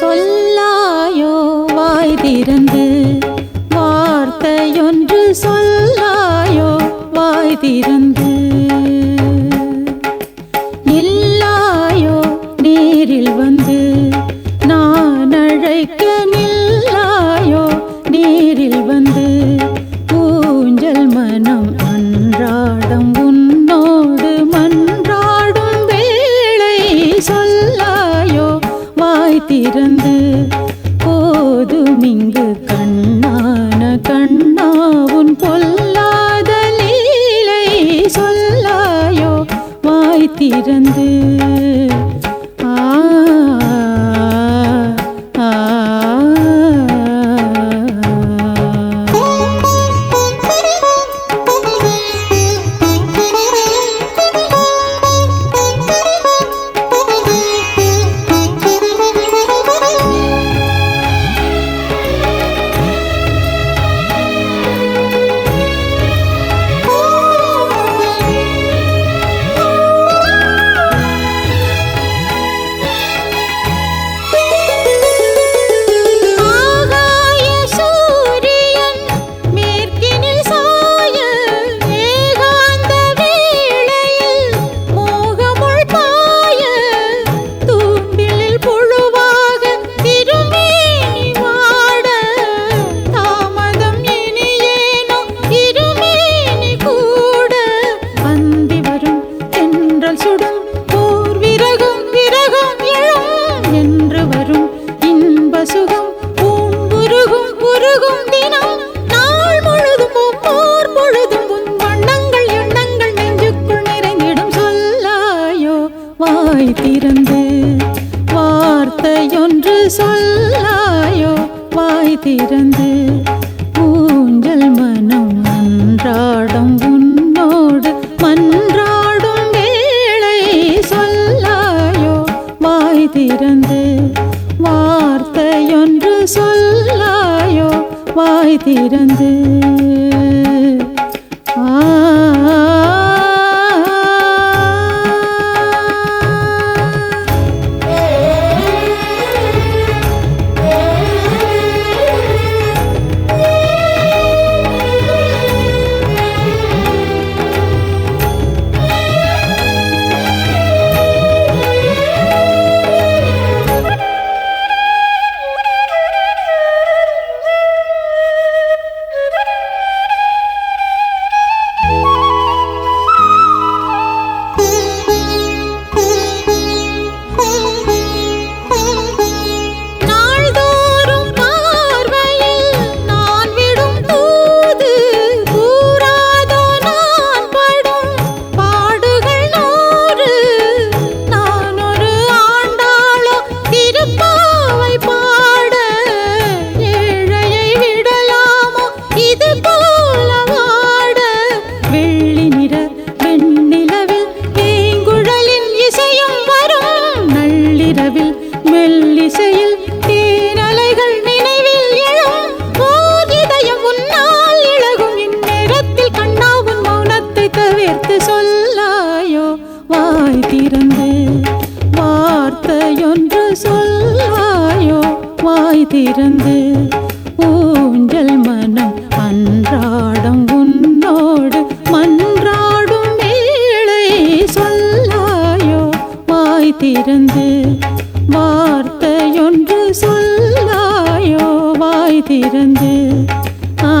சொல்லாயோ வாய் திறந்து வார்த்தையொன்று சொல்லாயோ வாய் திறந்து. இல்லாயோ நீரில் வந்து நான் அழைக்க நில்லாயோ நீரில் வந்து சொல்லாயோ? வாய் திறந்து ஊஞ்சல் மனம் அன்றாடம் உன்னோடு மன்றாடும் வேளை சொல்லாயோ? வாய் திறந்து வார்த்தையொன்று சொல்லாயோ? வாய் திறந்து இருந்து வார்த்தையொன்று சொல்வாயோ? வாய் திறந்து ஊஞ்சல் மனம் அன்றாடம் உன்னோடு மன்றாடும் வேளை சொல்லாயோ? வாய் திறந்து வார்த்தையொன்று சொல்லாயோ வாய் திறந்து ஆ